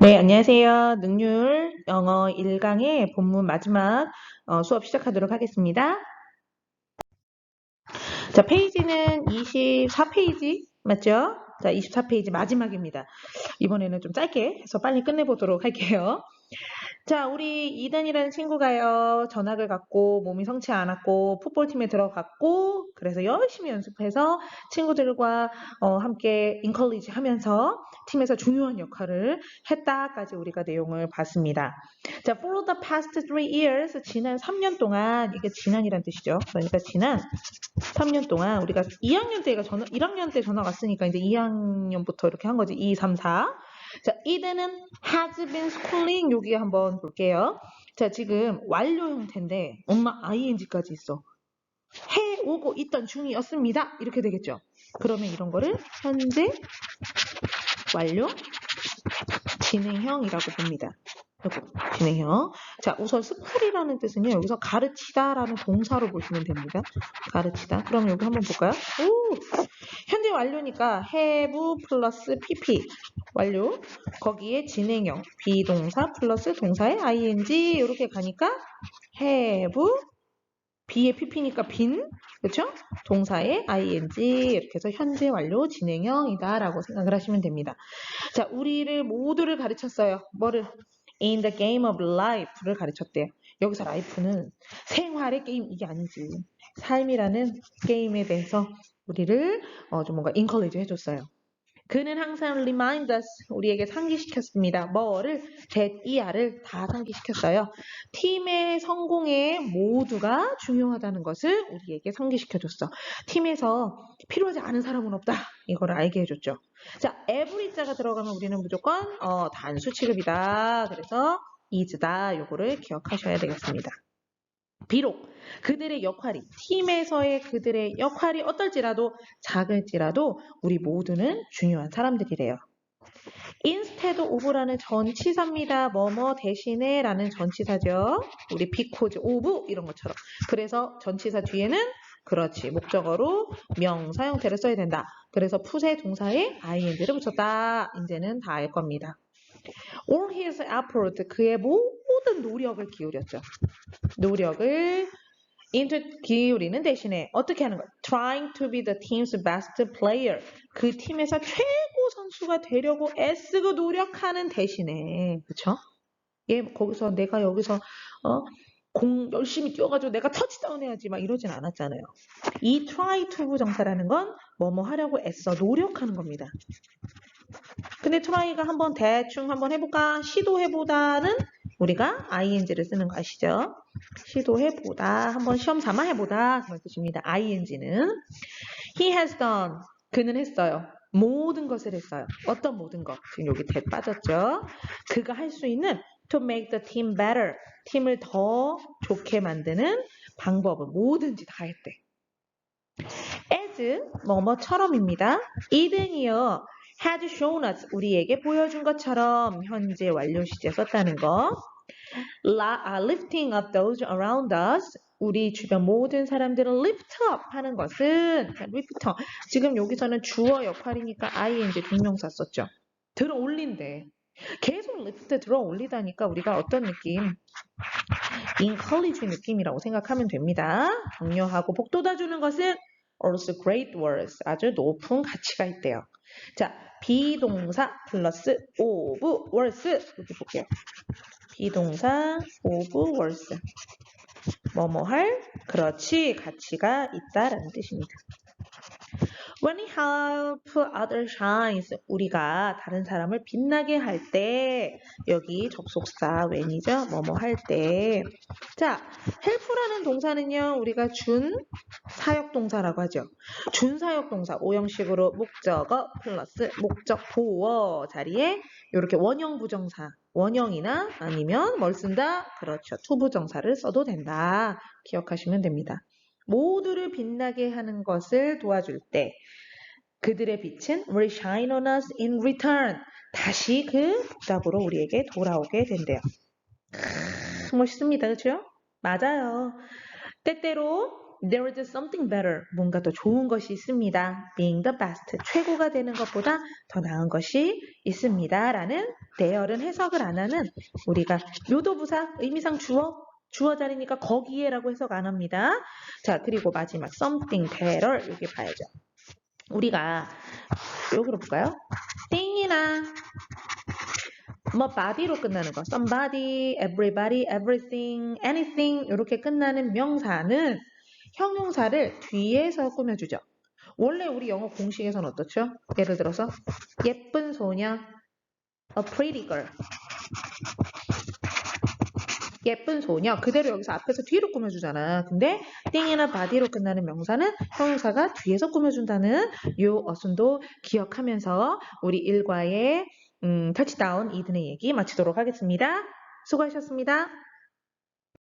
네, 안녕하세요. 능률 영어 1강의 본문 마지막 어, 수업 시작하도록 하겠습니다. 자, 페이지는 24페이지 맞죠? 자, 24페이지 마지막입니다. 이번에는 좀 짧게 해서 빨리 끝내보도록 할게요. 자, 우리 이든이라는 친구가요, 전학을 갔고, 몸이 성치 않았고, 풋볼팀에 들어갔고, 그래서 열심히 연습해서 친구들과 어, 함께 인컬리지 하면서 팀에서 중요한 역할을 했다까지 우리가 내용을 봤습니다. 자, for the past three years, 지난 3년 동안, 이게 지난이란 뜻이죠. 그러니까 지난 3년 동안 우리가 2학년 때가 전화, 1학년 때 전화 왔으니까 이제 2학년부터 이렇게 한 거지. 2, 3, 4. 자, 이대는 has been schooling 여기 한번 볼게요. 자, 지금 완료 형태인데 엄마 ing까지 있어. 해 오고 있던 중이었습니다. 이렇게 되겠죠. 그러면 이런 거를 현재 완료 진행형이라고 봅니다. 진행형. 자, 우선 스쿨이라는 뜻은요. 여기서 가르치다라는 동사로 보시면 됩니다. 가르치다. 그럼 여기 한번 볼까요? 오! 현재 완료니까 have 플러스 pp 완료. 거기에 진행형 비동사 플러스 동사의 ing 이렇게 가니까 have B의 pp니까 빈, 그렇죠? 동사의 ing 이렇게 해서 현재 완료 진행형이다라고 생각을 하시면 됩니다. 자, 우리를 모두를 가르쳤어요. 뭐를? In the game of life를 가르쳤대요. 여기서 life는 생활의 게임 이게 아니지. 삶이라는 게임에 대해서 우리를 어, 좀 뭔가 인컬리지 해줬어요. 그는 항상 remind us 우리에게 상기시켰습니다. 뭐를 ZER을 다 상기시켰어요. 팀의 성공에 모두가 중요하다는 것을 우리에게 상기시켜줬어. 팀에서 필요하지 않은 사람은 없다. 이거를 알게 해줬죠. 자, every자가 들어가면 우리는 무조건 어, 단수 취급이다. 그래서 is다. 요거를 기억하셔야 되겠습니다. 비록 그들의 역할이 팀에서의 그들의 역할이 어떨지라도 작을지라도 우리 모두는 중요한 사람들이래요. instead of라는 전치사입니다. 뭐뭐 대신에 라는 전치사죠. 우리 because of 이런 것처럼. 그래서 전치사 뒤에는 그렇지. 목적어로 명사 형태를 써야 된다. 그래서 푸세 동사에 ing를 붙였다. 이제는 다 알 겁니다. All his effort, 그의 모 든 노력을 기울였죠. 노력을 into 기울이는 대신에 어떻게 하는 거야? Trying to be the team's best player. 그 팀에서 최고 선수가 되려고 애쓰고 노력하는 대신에, 그쵸? 얘 거기서 내가 여기서 어? 공 열심히 뛰어가지고 내가 터치다운 해야지 막 이러진 않았잖아요. 이 try to 부정사라는 건 뭐뭐 하려고 애써 노력하는 겁니다. 근데 try가 한번 대충 한번 해볼까? 시도해보다는 우리가 ing를 쓰는 거 아시죠? 시도해보다, 한번 시험 삼아 해보다 그런 뜻입니다. ing는 he has done 그는 했어요. 모든 것을 했어요. 어떤 모든 것? 지금 여기 대 빠졌죠? 그가 할 수 있는 to make the team better 팀을 더 좋게 만드는 방법을 뭐든지 다 했대. as 뭐뭐처럼입니다. 이든이요. Had shown us 우리에게 보여준 것처럼 현재 완료 시제 썼다는 거. Uh, lifting up those around us 우리 주변 모든 사람들을 lift up 하는 것은 lift up 지금 여기서는 주어 역할이니까 ing 동명사 썼죠. 들어 올린대. 계속 lift 들어 올리다니까 우리가 어떤 느낌? encourage 느낌이라고 생각하면 됩니다. 격려하고 복돋아주는 것은 also great words 아주 높은 가치가 있대요. 자, 비동사 플러스 of words 이렇게 볼게요. 비동사 of words 뭐뭐 할 그렇지 가치가 있다라는 뜻입니다. When we help other shines 우리가 다른 사람을 빛나게 할 때 여기 접속사 when이죠 뭐뭐 할 때 자 help라는 동사는요 우리가 준 사역동사라고 하죠. 준 사역동사 오형식으로 목적어 플러스 목적 보어 자리에 이렇게 원형 부정사 원형이나 아니면 뭘 쓴다? 그렇죠. 투부정사를 써도 된다. 기억하시면 됩니다. 모두를 빛나게 하는 것을 도와줄 때 그들의 빛은 will shine on us in return. 다시 그 복답으로 우리에게 돌아오게 된대요. 크, 멋있습니다. 그렇죠? 맞아요. 때때로 there is something better. 뭔가 더 좋은 것이 있습니다. being the best. 최고가 되는 것보다 더 나은 것이 있습니다. 라는 대열은 해석을 안 하는 우리가 요도부사 의미상 주어 주어 자리니까 거기에라고 해석 안 합니다. 자, 그리고 마지막 something better 여기 봐야죠. 우리가 여기로 볼까요? thing이나 뭐 body로 끝나는 거 somebody, everybody, everything, anything 이렇게 끝나는 명사는 형용사를 뒤에서 꾸며주죠. 원래 우리 영어 공식에서는 어떻죠? 예를 들어서 예쁜 소녀 a pretty girl 예쁜 소녀 그대로 여기서 앞에서 뒤로 꾸며주잖아. 근데 띵이나 바디로 끝나는 명사는 형용사가 뒤에서 꾸며준다는 요 어순도 기억하면서 우리 일과의 음, 터치다운 이든의 얘기 마치도록 하겠습니다. 수고하셨습니다.